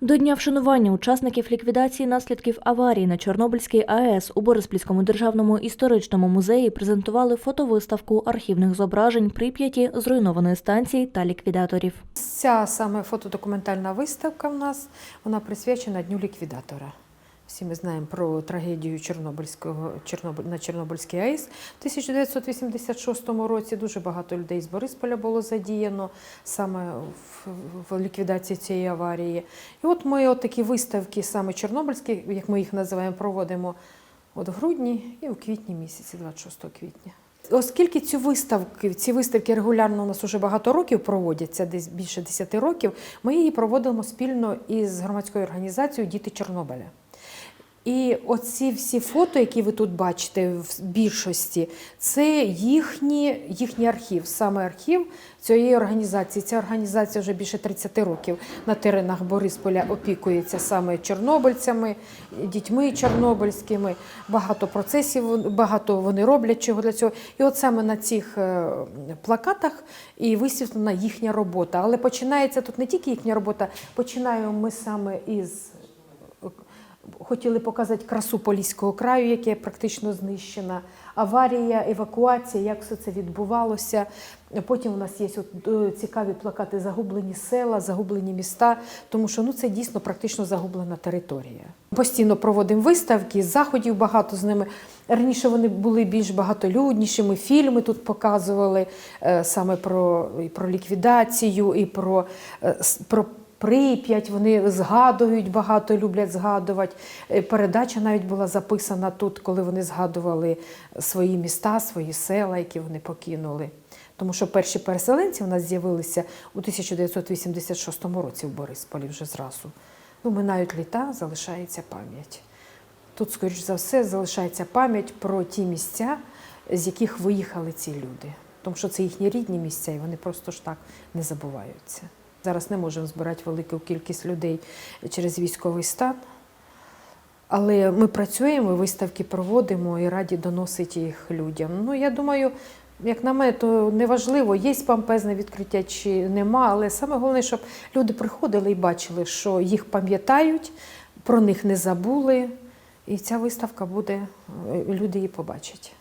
До дня вшанування учасників ліквідації наслідків аварії на Чорнобильській АЕС у Бориспільському державному історичному музеї презентували фотовиставку архівних зображень Прип'яті, зруйнованої станції та ліквідаторів. Ця саме фотодокументальна виставка в нас вона присвячена Дню ліквідатора. Всі ми знаємо про трагедію Чорнобильського Чорнобиль на Чорнобильській АЕС. В 1986 році дуже багато людей з Борисполя було задіяно саме в, в ліквідації цієї аварії. І от ми от такі виставки, саме Чорнобильські, як ми їх називаємо, проводимо от в грудні і в квітні місяці, 26 квітня. Оскільки цю виставки, ці виставки регулярно у нас вже багато років проводяться, десь більше 10 років, ми її проводимо спільно із громадською організацією Діти Чорнобиля. І оці всі фото, які ви тут бачите в більшості, це їхні, їхній архів, саме архів цієї організації. Ця організація вже більше 30 років на теренах Борисполя опікується саме чорнобильцями, дітьми чорнобильськими. Багато процесів, багато вони роблять чого для цього. І от саме на цих е, плакатах і висвітлена їхня робота. Але починається тут не тільки їхня робота, починаємо ми саме із хотіли показати красу Поліського краю, яке практично знищена, аварія, евакуація, як все це відбувалося. Потім у нас є от, е, цікаві плакати Загублені села, загублені міста, тому що ну, це дійсно практично загублена територія. Постійно проводимо виставки, заходів багато з ними. Раніше вони були більш багатолюднішими, фільми тут показували е, саме про, і про ліквідацію, і про, е, про Прип'ять, вони згадують багато, люблять згадувати. Е, Передача навіть була записана тут, коли вони згадували свої міста, свої села, які вони покинули. Тому що перші переселенці у нас з'явилися у 1986 році в Борисполі вже зразу. Ну, минають літа, залишається пам'ять. Тут, скоріш за все, залишається пам'ять про ті місця, з яких виїхали ці люди. Тому що це їхні рідні місця, і вони просто ж так не забуваються. Зараз не можемо збирати велику кількість людей через військовий стан. Але ми працюємо, виставки проводимо і раді доносити їх людям. Ну, я думаю, як на мене, то неважливо, є помпезне відкриття чи нема, але саме головне, щоб люди приходили і бачили, що їх пам'ятають, про них не забули. І ця виставка буде, е, люди її побачать.